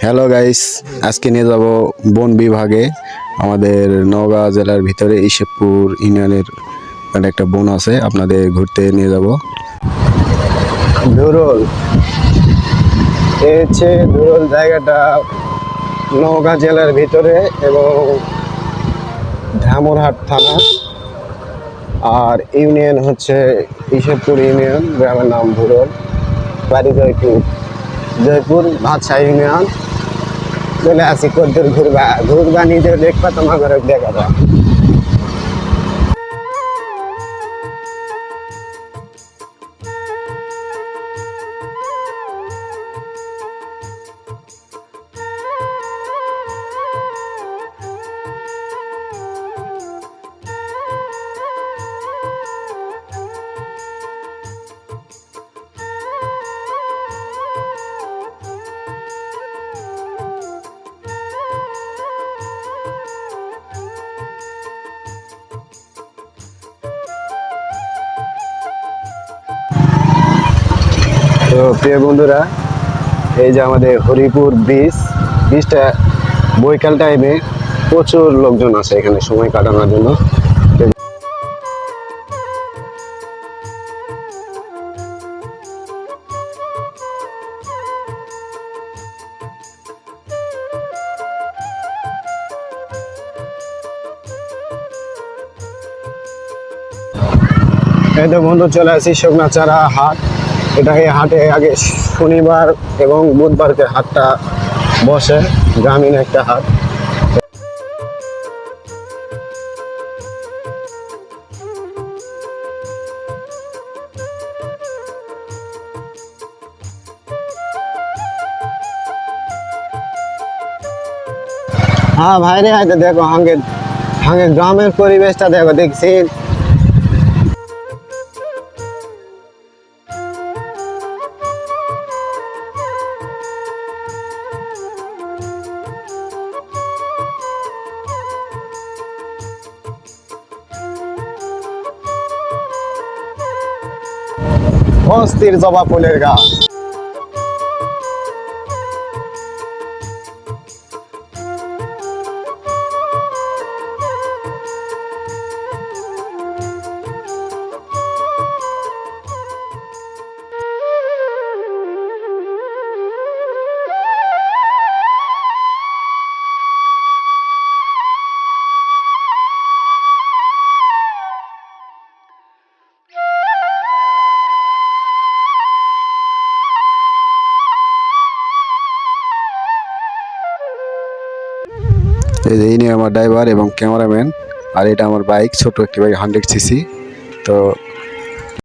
Hello guys আজকে নিয়ে যাব বন বিভাগে। আমাদের নওগাঁ জেলার ভিতরে ইসেবপুর ইউনিয়নের ওখানে একটা বন আছে। আপনাদের ঘুরতে নিয়ে যাব। ধুরল হচ্ছে ধুরল জায়গাটা নওগাঁ জেলার ভিতরে এবং ধামরহাট থানা। আর ইউনিয়ন হচ্ছে ইসেবপুর ইউনিয়ন, গ্রামের নাম ধুরল বাড়ি जयपुर, बादशाही यूनियन बोले ऐसी को दूर घुरबा घुरबा नहीं देख पा तुम तो घर देखा था। তো প্রিয় বন্ধুরা, এই যে আমাদের হরিপুর ব্রিজ ব্রিজটা বৈকাল টাইমে প্রচুর লোকজন আছে এখানে সময় কাটানোর জন্য। এই তো বন্ধু, চলে আসি শুকনাচারা হাট। এটা এই হাটে আগে শনিবার এবং বুধবারকে হাটটা বসে, গ্রামীণ একটা হাট। হ্যাঁ ভাই রে হয়তো দেখো হাঙ্গে হাঙ্গে গ্রামের পরিবেশটা দেখো, দেখছি। অস্থির জবা ফুলের গাছ। এই যে ইনি আমার ড্রাইভার এবং ক্যামেরাম্যান আর এটা আমার বাইক ছোটো একটি বাইক হান্ড্রেড সিসি তো